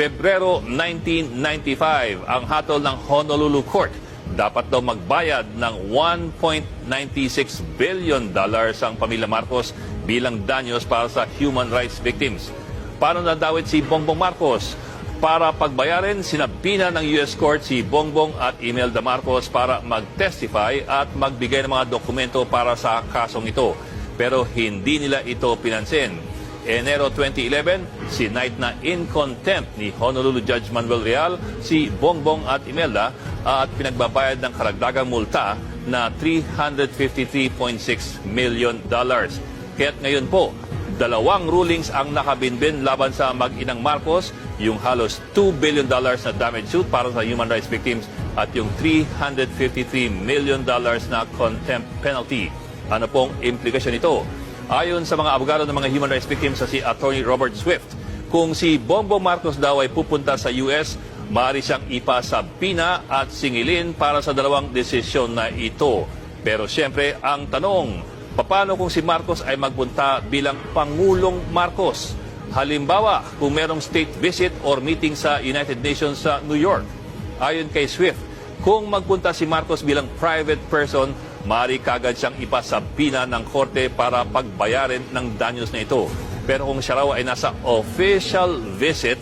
Pebrero 1995, ang hatol ng Honolulu Court. Dapat daw magbayad ng 1.96 billion dollars ang pamilya Marcos bilang danyos para sa human rights victims. Paano nadawit si Bongbong Marcos? Para pagbayarin, sinabina ng US Court si Bongbong at Imelda Marcos para mag-testify at magbigay ng mga dokumento para sa kasong ito. Pero hindi nila ito pinansin. Enero 2011, sinight na in contempt ni Honolulu Judge Manuel Real si Bongbong at Imelda at pinagbabayad ng karagdagang multa na 353.6 million dollars. Kaya't ngayon po, dalawang rulings ang nakabinbin laban sa mag-inang Marcos, yung halos 2 billion dollars na damage suit para sa human rights victims at yung 353 million dollars na contempt penalty. Ano pong implikasyon nito? Ayon sa mga abogado ng mga human rights victims sa si Attorney Robert Swift, kung si Bongbong Marcos daw ay pupunta sa US, maaari siyang ipasabina at singilin para sa dalawang desisyon na ito. Pero siyempre, ang tanong, paano kung si Marcos ay magpunta bilang Pangulong Marcos? Halimbawa, kung merong state visit or meeting sa United Nations sa New York. Ayon kay Swift, kung magpunta si Marcos bilang private person, maaari kagad siyang ipasabina ng korte para pagbayarin ng danyos na ito. Pero kung siya raw ay nasa official visit,